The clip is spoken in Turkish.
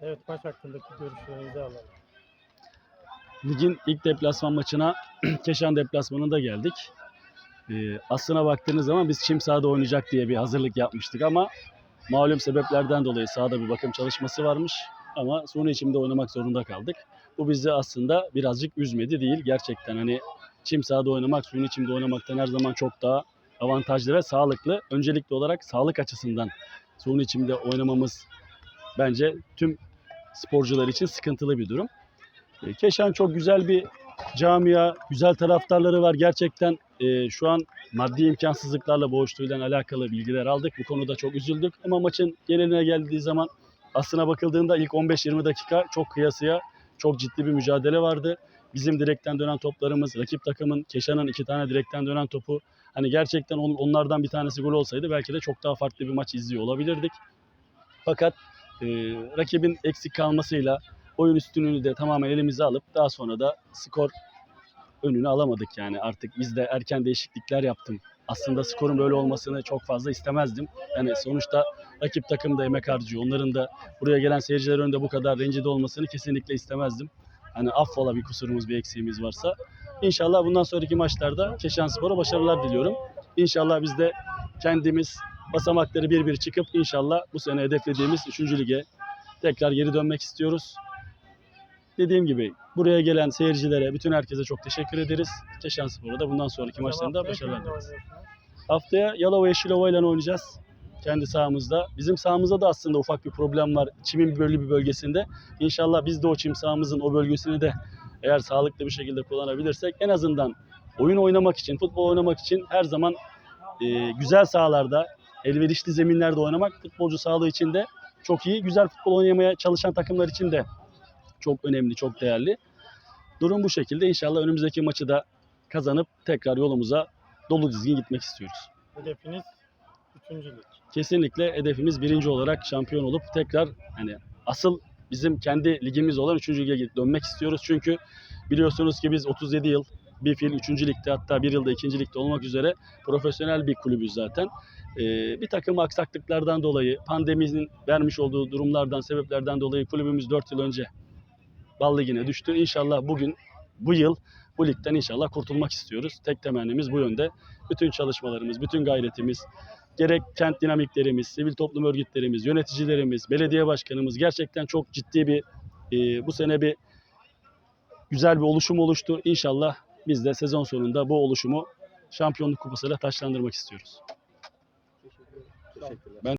Evet maç hakkındaki görüşlerinizi alalım. Ligin ilk deplasman maçına Keşan deplasmanında geldik. Ee, aslına baktığınız zaman biz çim sahada oynayacak diye bir hazırlık yapmıştık ama malum sebeplerden dolayı sahada bir bakım çalışması varmış ama suni içimde oynamak zorunda kaldık. Bu bizi aslında birazcık üzmedi değil. Gerçekten hani çim sahada oynamak suni içimde oynamaktan her zaman çok daha avantajlı ve sağlıklı. Öncelikli olarak sağlık açısından suni içimde oynamamız bence tüm sporcular için sıkıntılı bir durum. E, Keşan çok güzel bir camia, güzel taraftarları var. Gerçekten e, şu an maddi imkansızlıklarla boğuştuğuyla alakalı bilgiler aldık. Bu konuda çok üzüldük. Ama maçın geneline geldiği zaman aslına bakıldığında ilk 15-20 dakika çok kıyasıya çok ciddi bir mücadele vardı. Bizim direkten dönen toplarımız, rakip takımın Keşan'ın iki tane direkten dönen topu. Hani gerçekten on- onlardan bir tanesi gol olsaydı belki de çok daha farklı bir maç izliyor olabilirdik. Fakat e, rakibin eksik kalmasıyla oyun üstünlüğünü de tamamen elimize alıp daha sonra da skor önünü alamadık yani artık biz de erken değişiklikler yaptım. Aslında skorun böyle olmasını çok fazla istemezdim. Yani sonuçta rakip takım da emek harcıyor. Onların da buraya gelen seyirciler önünde bu kadar rencide olmasını kesinlikle istemezdim. Hani affola bir kusurumuz, bir eksiğimiz varsa. İnşallah bundan sonraki maçlarda Keşanspor'a başarılar diliyorum. İnşallah biz de kendimiz basamakları bir bir çıkıp inşallah bu sene hedeflediğimiz 3. lige tekrar geri dönmek istiyoruz. Dediğim gibi buraya gelen seyircilere, bütün herkese çok teşekkür ederiz. Keşanspor'a da bundan sonraki maçlarında başarılar dileriz. Haftaya Yalova Yeşilova ile oynayacağız. Kendi sahamızda. Bizim sahamızda da aslında ufak bir problem var. Çimin belli bir bölgesinde. İnşallah biz de o çim sahamızın o bölgesini de eğer sağlıklı bir şekilde kullanabilirsek en azından oyun oynamak için, futbol oynamak için her zaman e, güzel sahalarda, elverişli zeminlerde oynamak futbolcu sağlığı için de çok iyi. Güzel futbol oynamaya çalışan takımlar için de çok önemli, çok değerli. Durum bu şekilde. İnşallah önümüzdeki maçı da kazanıp tekrar yolumuza dolu dizgin gitmek istiyoruz. Hedefiniz 3. lig. Kesinlikle hedefimiz birinci olarak şampiyon olup tekrar hani asıl bizim kendi ligimiz olan 3. lige dönmek istiyoruz. Çünkü biliyorsunuz ki biz 37 yıl bir fil 3. ligde hatta bir yılda 2. ligde olmak üzere profesyonel bir kulübüz zaten. Ee, bir takım aksaklıklardan dolayı pandeminin vermiş olduğu durumlardan sebeplerden dolayı kulübümüz 4 yıl önce Bal Ligi'ne düştü. İnşallah bugün bu yıl bu ligden inşallah kurtulmak istiyoruz. Tek temennimiz bu yönde. Bütün çalışmalarımız, bütün gayretimiz, gerek kent dinamiklerimiz, sivil toplum örgütlerimiz, yöneticilerimiz, belediye başkanımız gerçekten çok ciddi bir e, bu sene bir güzel bir oluşum oluştu. İnşallah biz de sezon sonunda bu oluşumu şampiyonluk kupasıyla taşlandırmak istiyoruz. Ben